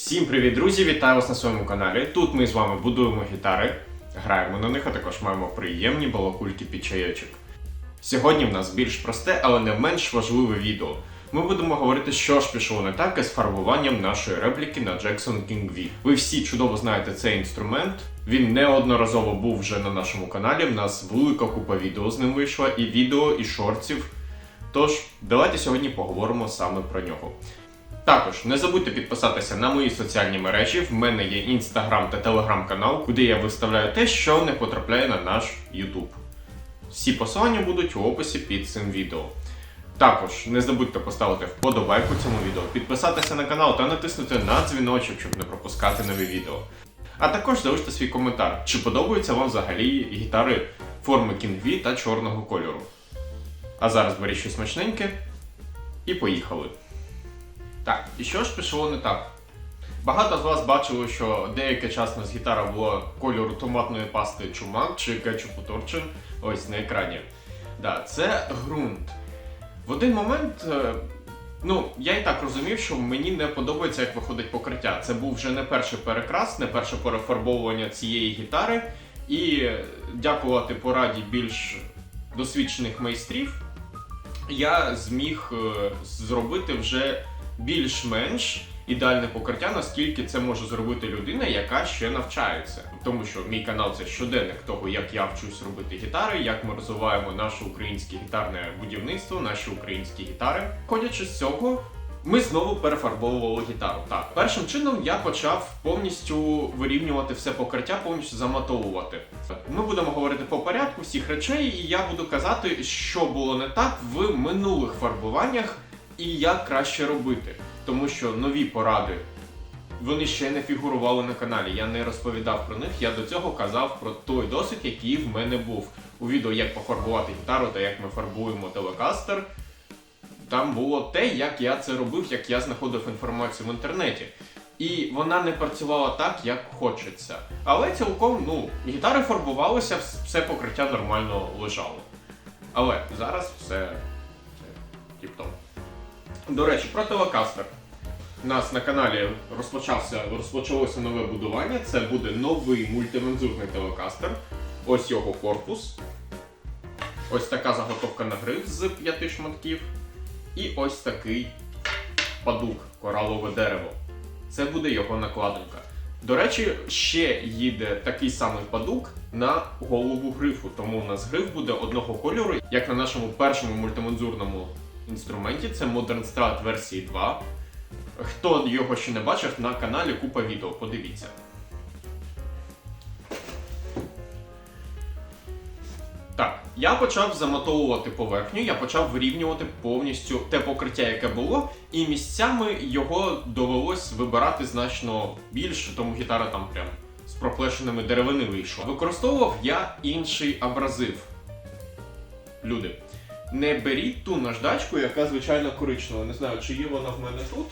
Всім привіт, друзі! Вітаю вас на своєму каналі. Тут ми з вами будуємо гітари, граємо на них, а також маємо приємні балакульки під чайочок. Сьогодні в нас більш просте, але не менш важливе відео. Ми будемо говорити, що ж пішло не так із фарбуванням нашої репліки на Jackson King V. Ви всі чудово знаєте цей інструмент. Він неодноразово був вже на нашому каналі. В нас велика купа відео з ним вийшла, і відео, і шортів. Тож, давайте сьогодні поговоримо саме про нього. Також не забудьте підписатися на мої соціальні мережі. В мене є інстаграм та телеграм-канал, куди я виставляю те, що не потрапляє на наш Ютуб. Всі посилання будуть у описі під цим відео. Також не забудьте поставити вподобайку цьому відео, підписатися на канал та натиснути на дзвіночок, щоб не пропускати нові відео. А також залиште свій коментар, чи подобаються вам взагалі гітари форми V та чорного кольору. А зараз беріть щось смачненьке і поїхали. Так, і що ж пішло не так? Багато з вас бачили, що деякий час у нас гітара була кольору томатної пасти чумак чи кетчупу торчин. Ось на екрані. Да, це ґрунт. В один момент, е, ну, я і так розумів, що мені не подобається, як виходить покриття. Це був вже не перший перекрас, не перше перефарбовування цієї гітари. І дякувати пораді більш досвідчених майстрів, я зміг е, зробити вже більш-менш ідеальне покриття, наскільки це може зробити людина, яка ще навчається. Тому що мій канал це щоденник того, як я вчусь робити гітари, як ми розвиваємо наше українське гітарне будівництво, наші українські гітари. Ходячи з цього. Ми знову перефарбовували гітару. Так, першим чином я почав повністю вирівнювати все покриття, повністю заматовувати. Ми будемо говорити по порядку всіх речей, і я буду казати, що було не так в минулих фарбуваннях і як краще робити. Тому що нові поради вони ще не фігурували на каналі. Я не розповідав про них. Я до цього казав про той досвід, який в мене був у відео, як пофарбувати гітару та як ми фарбуємо телекастер. Там було те, як я це робив, як я знаходив інформацію в інтернеті. І вона не працювала так, як хочеться. Але цілком, ну, гітари фарбувалися, все покриття нормально лежало. Але зараз все, все тіп-топ. До речі, про телекастер. У нас на каналі розпочався, розпочалося нове будування. Це буде новий мультимензурний телекастер. Ось його корпус. Ось така заготовка на гриф з п'яти шматків. І ось такий падук, коралове дерево. Це буде його накладинка. До речі, ще їде такий самий падук на голову грифу, тому у нас гриф буде одного кольору, як на нашому першому мультимензурному інструменті. Це Modern Strat версії 2. Хто його ще не бачив, на каналі купа відео, подивіться. Так, я почав заматовувати поверхню, я почав вирівнювати повністю те покриття, яке було, і місцями його довелось вибирати значно більше, тому гітара там прям з проплешеними деревини вийшла. Використовував я інший абразив. Люди, не беріть ту наждачку, яка звичайно коричнева. Не знаю, чи є вона в мене тут.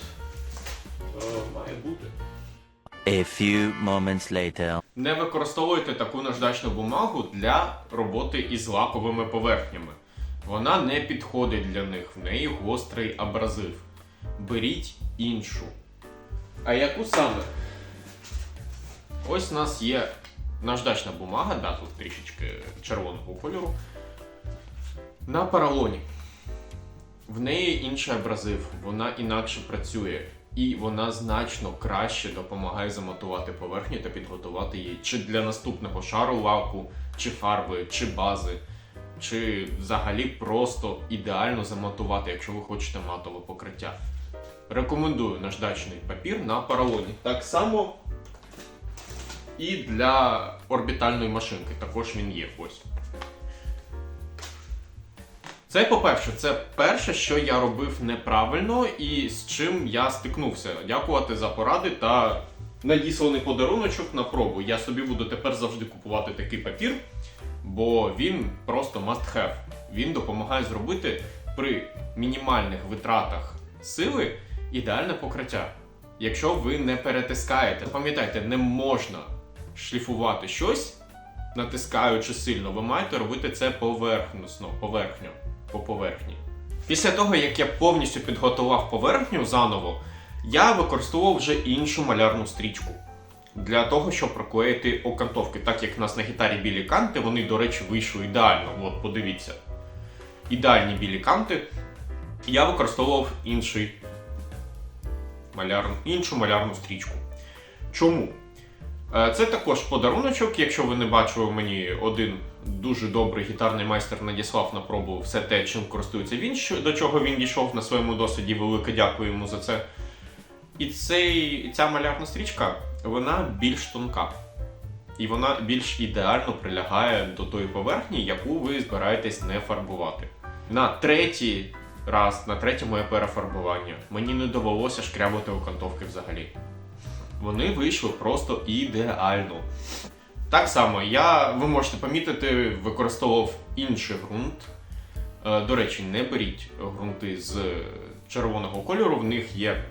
Е, має бути. A few moments later. Не використовуйте таку наждачну бумагу для роботи із лаковими поверхнями. Вона не підходить для них, в неї гострий абразив. Беріть іншу. А яку саме? Ось у нас є наждачна бумага, да, тут трішечки червоного кольору. На поролоні. В неї інший абразив, вона інакше працює. І вона значно краще допомагає заматувати поверхню та підготувати її чи для наступного шару лаку, чи фарби, чи бази, чи взагалі просто ідеально заматувати, якщо ви хочете матове покриття. Рекомендую наждачний папір на поролоні. Так само і для орбітальної машинки. Також він є ось. Це, по-перше, це перше, що я робив неправильно і з чим я стикнувся. Дякувати за поради та надісланий подаруночок на пробу. Я собі буду тепер завжди купувати такий папір, бо він просто must have. Він допомагає зробити при мінімальних витратах сили ідеальне покриття. Якщо ви не перетискаєте, пам'ятайте, не можна шліфувати щось, натискаючи сильно. Ви маєте робити це поверхносно, поверхню по поверхні. Після того, як я повністю підготував поверхню заново, Я використовував вже іншу малярну стрічку для того, щоб проклеїти окантовки. Так як в нас на гітарі білі канти, вони, до речі, вийшли ідеально. От, подивіться. Ідеальні білі канти. Я використовував інший малярну, іншу малярну стрічку. Чому? Е, Це також подаруночок. Якщо ви не бачили, мені один дуже добрий гітарний майстер надіслав на пробу все те, чим користується він, до чого він дійшов на своєму досвіді. Велике дякую йому за це. І цей, ця малярна стрічка, вона більш тонка. І вона більш ідеально прилягає до тої поверхні, яку ви збираєтесь не фарбувати. На третій раз, на третє моє перефарбування, мені не довелося шкрябати окантовки взагалі. Вони вийшли просто ідеально. Так само, я, ви можете помітити, використовував інший ґрунт. Е, До речі, не беріть ґрунти з червоного кольору, в них є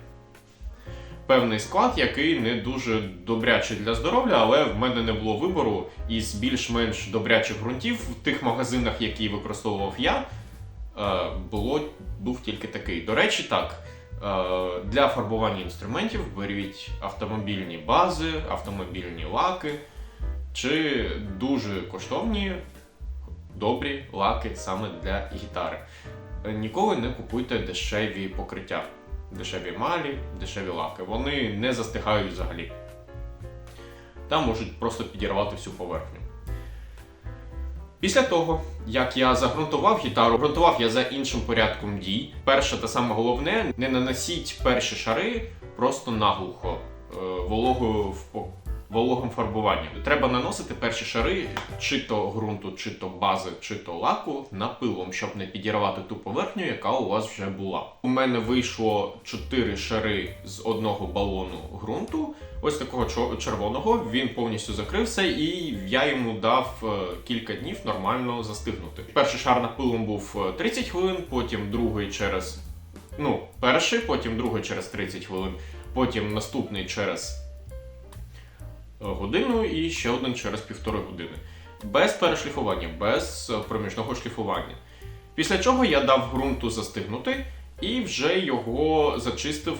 певний склад, який не дуже добрячий для здоров'я, але в мене не було вибору із більш-менш добрячих ґрунтів в тих магазинах, які використовував я. е, Було, був тільки такий. До речі, так. Е, Для фарбування інструментів беріть автомобільні бази, автомобільні лаки чи дуже коштовні добрі лаки саме для гітари. Е, Ніколи не купуйте дешеві покриття, дешеві малі, дешеві лаки. Вони не застигають взагалі. Там можуть просто підірвати всю поверхню. Після того, як я загрунтував гітару, ґрунтував я за іншим порядком дій. Перше та саме головне, не наносіть перші шари просто наглухо е, вологою в вологим фарбуванням. Треба наносити перші шари чи то ґрунту, чи то бази, чи то лаку напилом, щоб не підірвати ту поверхню, яка у вас вже була. У мене вийшло 4 шари з одного балону ґрунту, ось такого червоного. Він повністю закрився, і я йому дав е, кілька днів нормально застигнути. Перший шар напилом був е, 30 хвилин, потім другий через. Ну, перший, потім другий через 30 хвилин, потім наступний через е, годину і ще один через півтори години. Без перешліфування, без е, проміжного шліфування. Після чого я дав ґрунту застигнути і вже його зачистив,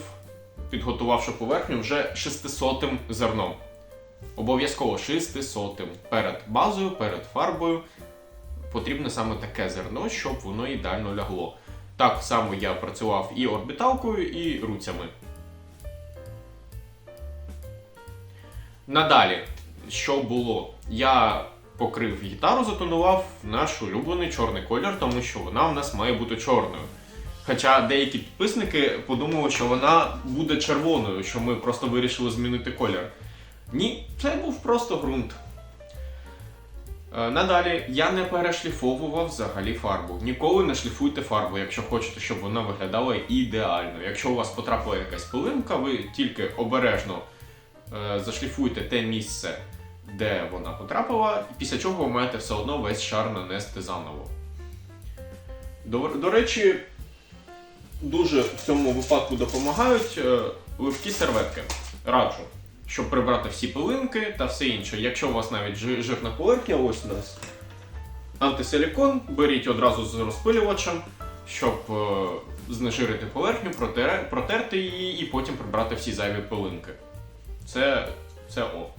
підготувавши поверхню вже 600 зерном. Обов'язково 600 перед базою, перед фарбою. Потрібне саме таке зерно, щоб воно ідеально лягло. Так само я працював і орбіталкою, і руцями. Надалі, що було? Я покрив гітару, затонував наш улюблений чорний колір, тому що вона в нас має бути чорною. Хоча деякі підписники подумали, що вона буде червоною, що ми просто вирішили змінити колір. Ні, це був просто ґрунт. Е, Надалі я не перешліфовував взагалі фарбу. Ніколи не шліфуйте фарбу, якщо хочете, щоб вона виглядала ідеально. Якщо у вас потрапила якась пилинка, ви тільки обережно е, зашліфуйте те місце, де вона потрапила, і після чого ви маєте все одно весь шар нанести заново. До, до речі, дуже в цьому випадку допомагають е, липкі серветки. Раджу, щоб прибрати всі пилинки та все інше. Якщо у вас навіть жирна поверхня, ось у нас антисилікон, беріть одразу з розпилювачем, щоб е, знежирити поверхню, протер, протерти її і потім прибрати всі зайві пилинки. Це, це о.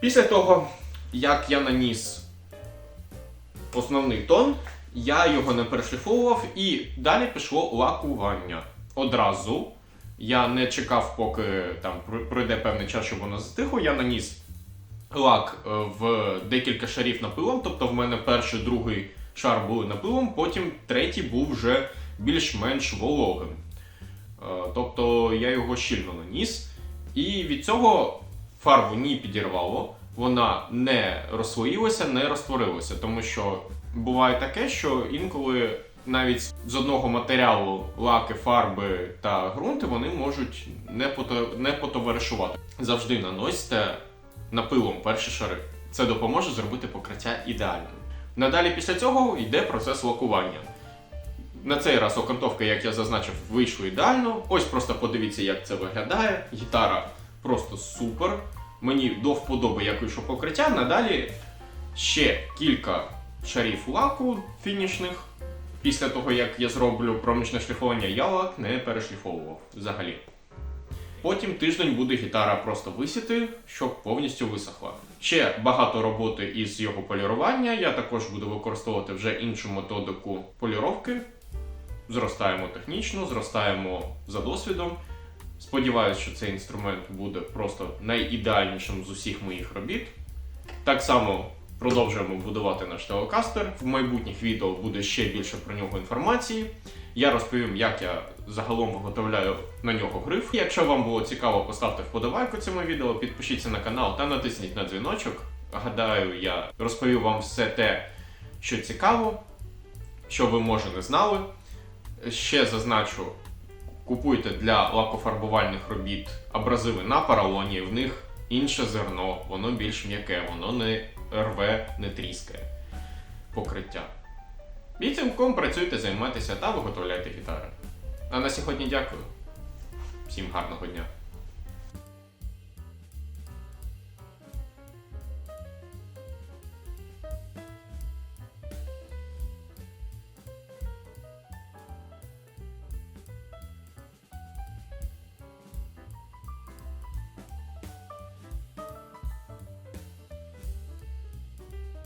Після того, як я наніс основний тон, я його не перешліфовував і далі пішло лакування. Одразу я не чекав, поки там пройде певний час, щоб воно застигло. Я наніс лак е, в декілька шарів напилом, тобто в мене перший, другий шар були напилом, потім третій був вже більш-менш вологим. Е, Тобто я його щільно наніс, і від цього фарбу ні підірвало, вона не розслоїлася, не розтворилася, тому що буває таке, що інколи навіть з одного матеріалу лаки, фарби та ґрунти вони можуть не, пото... не потоваришувати. Завжди наносьте напилом перші шари. Це допоможе зробити покриття ідеальним. Надалі після цього йде процес лакування. На цей раз окантовка, як я зазначив, вийшло ідеально. Ось просто подивіться, як це виглядає. Гітара просто супер. Мені до вподоби, як вийшло покриття. Надалі ще кілька шарів лаку фінішних. Після того, як я зроблю проміжне шліфування, я лак не перешліфовував взагалі. Потім тиждень буде гітара просто висіти, щоб повністю висохла. Ще багато роботи із його полірування. Я також буду використовувати вже іншу методику поліровки. Зростаємо технічно, зростаємо за досвідом. Сподіваюсь, що цей інструмент буде просто найідеальнішим з усіх моїх робіт. Так само продовжуємо будувати наш телекастер. В майбутніх відео буде ще більше про нього інформації. Я розповім, як я загалом виготовляю на нього гриф. Якщо вам було цікаво, поставте вподобайку цьому відео, підпишіться на канал та натисніть на дзвіночок. Гадаю, я розповів вам все те, що цікаво, що ви може не знали. Ще зазначу, купуйте для лакофарбувальних робіт абразиви на поролоні, в них інше зерно, воно більш м'яке, воно не рве, не тріскає покриття. І цілком працюйте, займайтеся та виготовляйте гітари. А на сьогодні дякую. Всім гарного дня!